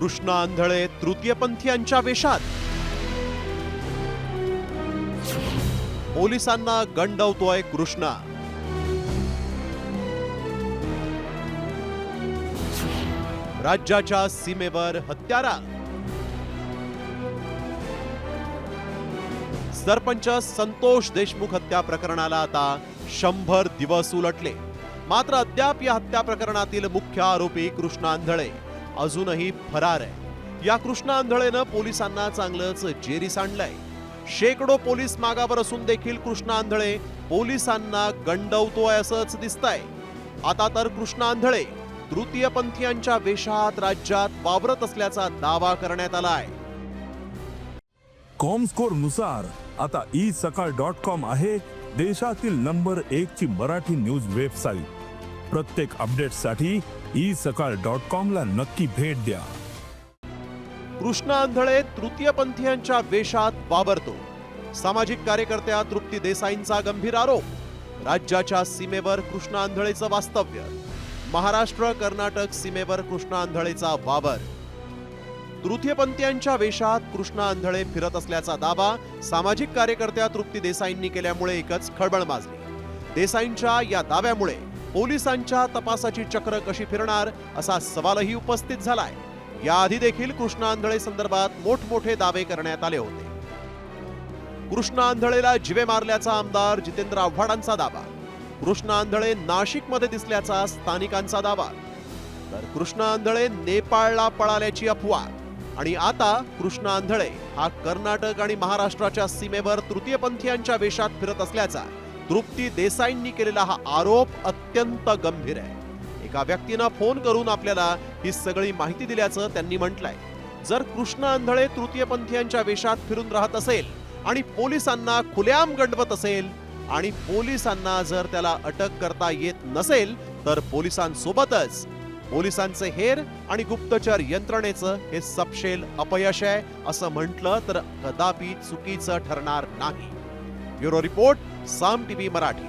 कृष्ण आंधळे तृतीयपंथीयांच्या वेशात. पोलिसांना गंडवतोय कृष्णा. राज्याच्या सीमेवर हत्यारा. सरपंच संतोष देशमुख हत्या प्रकरणाला आता शंभर दिवस उलटले. मात्र अद्याप या हत्या प्रकरणातील मुख्य आरोपी कृष्णा आंधळे अजूनही फरार आहे. या कृष्णा आंधळेनं पोलिसांना चांगलंच जेरी सांडलंय शेकडो पोलीस मागावर असून देखील कृष्णा आंधळे पोलिसांना गंडवतोय असंच दिसतंय. आता तर कृष्णा आंधळे तृतीयपंथीयांच्या वेशात राज्यात वावरत असल्याचा दावा करण्यात आलाय. कॉमस्कोरनुसार आता ई सकाळ डॉट कॉम आहे देशातील नंबर एक ची मराठी न्यूज वेबसाईट प्रत्येक अपडेटसाठी ई सकाळ डॉट कॉम ला नक्की भेट द्या. कृष्णा आंधळे तृतीयपंथीयांच्या वेशात वावरतो. सामाजिक कार्यकर्त्या तृप्ती देसाईंचा गंभीर आरोप. राज्याच्या सीमेवर कृष्णा आंधळेचं वास्तव्य. महाराष्ट्र कर्नाटक सीमेवर कृष्णा आंधळेचा वावर. तृतीयपंथीयांच्या वेशात कृष्णा आंधळे फिरत असल्याचा दावा सामाजिक कार्यकर्त्या तृप्ती देसाईंनी केल्यामुळे एकच खळबळ माजली. देसाईंच्या या दाव्यामुळे पोलिसांच्या तपासाची चक्र कशी फिरणार असा सवालही उपस्थित झालाय. याआधी देखील कृष्णा आंधळे संदर्भात मोठमोठे दावे करण्यात आले होते. कृष्णा आंधळेला जिवे मारल्याचा आमदार जितेंद्र आव्हाडांचा दावा. कृष्णा आंधळे नाशिकमध्ये दिसल्याचा स्थानिकांचा दावा. तर कृष्णा आंधळे नेपाळला पळाल्याची अफवा. आणि आता कृष्णा आंधळे हा कर्नाटक आणि महाराष्ट्राच्या सीमेवर तृतीयपंथीयांच्या वेशात फिरत असल्याचा तृप्ती देसाईंनी केलेला हा आरोप अत्यंत गंभीर आहे. एका व्यक्तीनं फोन करून आपल्याला ही सगळी माहिती दिल्याचं त्यांनी म्हटलंय. जर कृष्ण आंधळे तृतीयपंथीयांच्या वेशात फिरून राहत असेल आणि पोलिसांना खुलेआम गंडवत असेल आणि पोलिसांना जर त्याला अटक करता येत नसेल तर पोलिसांसोबतच पोलिसांचे हेर आणि गुप्तचर यंत्रणेचं हे सपशेल अपयश आहे असं म्हटलं तर कदापि चुकीचं ठरणार नाही. Bureau report साम टीव्ही मराठी